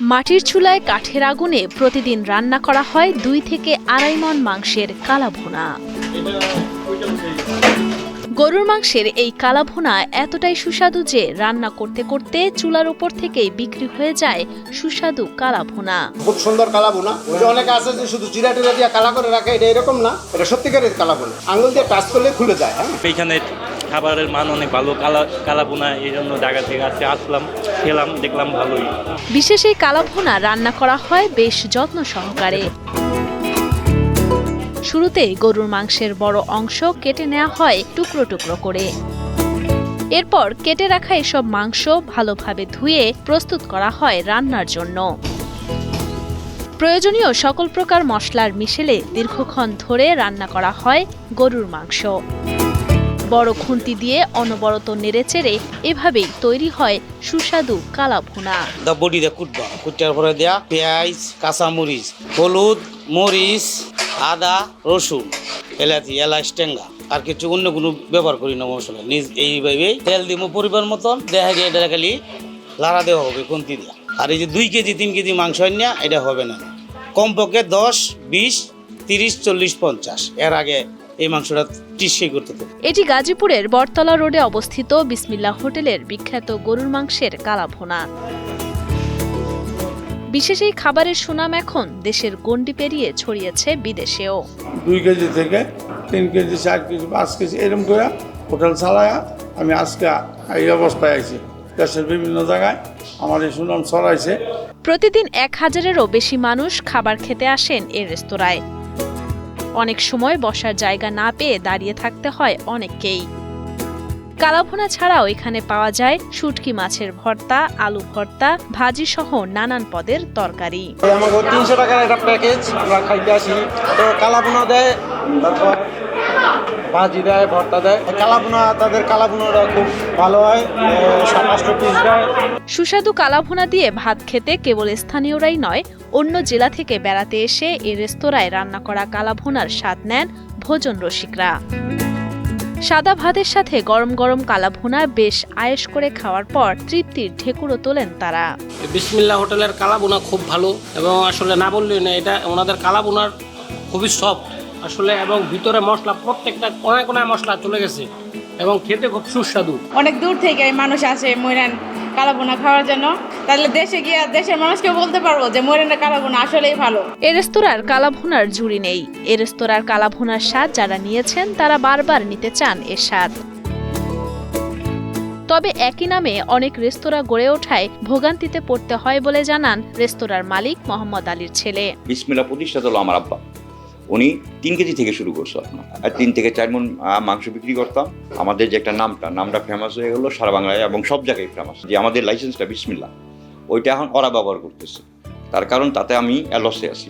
মাটির চুলায় কাঠের আগুনে প্রতিদিন রান্না করা হয় দুই থেকে আড়াই মন মাংসের কালাভুনা। গরুর মাংসের এই কালাভুনা এতটাই সুস্বাদু যে রান্না করতে করতে চুলার উপর থেকেই বিক্রি হয়ে যায় সুস্বাদু কালাভুনা। খুব সুন্দর কালা বোনা ওই অনেকে আছে যে শুধু জিরা টিরা দিয়ে কালা করে রাখে এটা এরকম না এটা সত্যিকারের কালা বোনা আঙুল দিয়ে টাচ করলে খুলে যায় হ্যাঁ? এইখানে খাবারের মান অনেক ভালো কালা কালাবোনা এই জন্য ঢাকা থেকে আসতে আসলাম। খেলাম, দেখলাম ভালোই। বিশেষ এই কালাভুনা রান্না করা হয় বেশ যত্ন সহকারে। শুরুতে গরুর মাংসের বড় অংশ কেটে নেওয়া হয় টুকরো টুকরো করে। এরপর কেটে রাখা এসব মাংস ভালোভাবে ধুয়ে প্রস্তুত করা হয় রান্নার জন্য। প্রয়োজনীয় সকল প্রকার মশলার মিশেলে দীর্ঘক্ষণ ধরে রান্না করা হয় গরুর মাংস। বড় খুন্তি দিয়ে অনবরত নেড়েচেড়ে এভাবেই তৈরি হয় সুস্বাদু কালাভুনা। দা বডি দিয়ে কুটবা। কুটার পরে দেয়া পেঁয়াজ কাঁচা মরিচ হলুদ, মরিচ, আদা, রসুন, এলাচি, এলাচ, টেঙ্গা। আর কিছু অন্য কোনো ব্যবহার করি না মশলা। নিজ এইভাবে তেল দিব পরিমাণ মতন। দেখা গিয়ে এটা খালি লাড়া দেওয়া হবে, খুন্তি দিয়া। আর এই যে দুই কেজি, তিন কেজি মাংস না, এটা হবে না। কমপক্ষে দশ, বিশ তিরিশ চল্লিশ পঞ্চাশ। এর আগে এই মাংসটা টিসই করতে হবে এটি গাজীপুরের বটতলা রোডে অবস্থিত বিসমিল্লা হোটেলের বিখ্যাত গরুর মাংসের কালাভোনা। বিশেষ এই খাবারের সুনাম এখন দেশের গণ্ডি পেরিয়ে ছড়িয়েছে বিদেশেও। দুই কেজি থেকে তিন কেজি চার কেজি পাঁচ কেজি এরকম করে হোটেল চালায়া আমি আজকে এই অবস্থায় আছি দেশের বিভিন্ন জায়গায় আমার এই সুনাম ছড়াইছে। প্রতিদিন এক হাজারেরও বেশি মানুষ খাবার খেতে আসেন এই রেস্তোরাঁয়। অনেক সময় বসার জায়গা না পেয়ে দাঁড়িয়ে থাকতে হয় অনেককেই। কালাভোনা ছাড়াও এখানে পাওয়া যায় শুটকি মাছের ভর্তা, আলু ভর্তা, ভাজি সহ নানান পদের তরকারি। তিনশো টাকার একটা প্যাকেজ, আমরা খাইতে আসি। তো দেয় ভাজি দেয় ভর্তা দেয়। কালাবোনা তাদের খুব ভালো হয় সাতাশটা পিস দেয়। সুস্বাদু কালাভুনা দিয়ে ভাত খেতে কেবল স্থানীয়রাই নয় অন্য জেলা থেকে বেড়াতে এসে এই রেস্তোরাঁয় রান্না করা কালাভুনার স্বাদ নেন ভোজন রসিকরা। সাদা ভাতের সাথে গরম গরম কালাভুনা বেশ আয়েশ করে খাওয়ার পর তৃপ্তির ঢেকুরও তোলেন তারা। বিসমিল্লা হোটেলের কালাবোনা খুব ভালো এবং আসলে না বললেই না এটা ওনাদের কালাবোনার খুবই সফট আসলে এবং ভিতরে মশলা প্রত্যেকটা কোনায় কোনায় মশলা চলে গেছে এবং খেতে খুব সুস্বাদু। অনেক দূর থেকে মানুষ আসে ময়রান কালাবোনা খাওয়ার জন্য। তাহলে দেশে গিয়ে দেশের মানুষকে বলতে পারব যে ময়রানের কালাবোনা আসলেই ভালো। এ রেস্তোরাঁর কালাভুনার জুড়ি নেই। এ রেস্তোরাঁর কালাভুনার স্বাদ যারা নিয়েছেন তারা বারবার নিতে চান এর স্বাদ। তবে একই নামে অনেক রেস্তোরাঁ গড়ে ওঠায় ভোগান্তিতে পড়তে হয় বলে জানান রেস্তোরাঁর মালিক মোহাম্মদ আলীর ছেলে। বিসমিল্লা প্রতিষ্ঠাতা হলো আমার আব্বা। উনি তিন কেজি থেকে শুরু করছে আপনার আর তিন থেকে চার মন মাংস বিক্রি করতাম। আমাদের যে একটা নামটা নামটা ফেমাস হয়ে গেলো সারা বাংলায় এবং সব জায়গায় ফেমাস যে আমাদের লাইসেন্সটা বিসমিল্লা ওইটা এখন ওরা ব্যবহার করতেছে। তার কারণ তাতে আমি অ্যালসে আছি।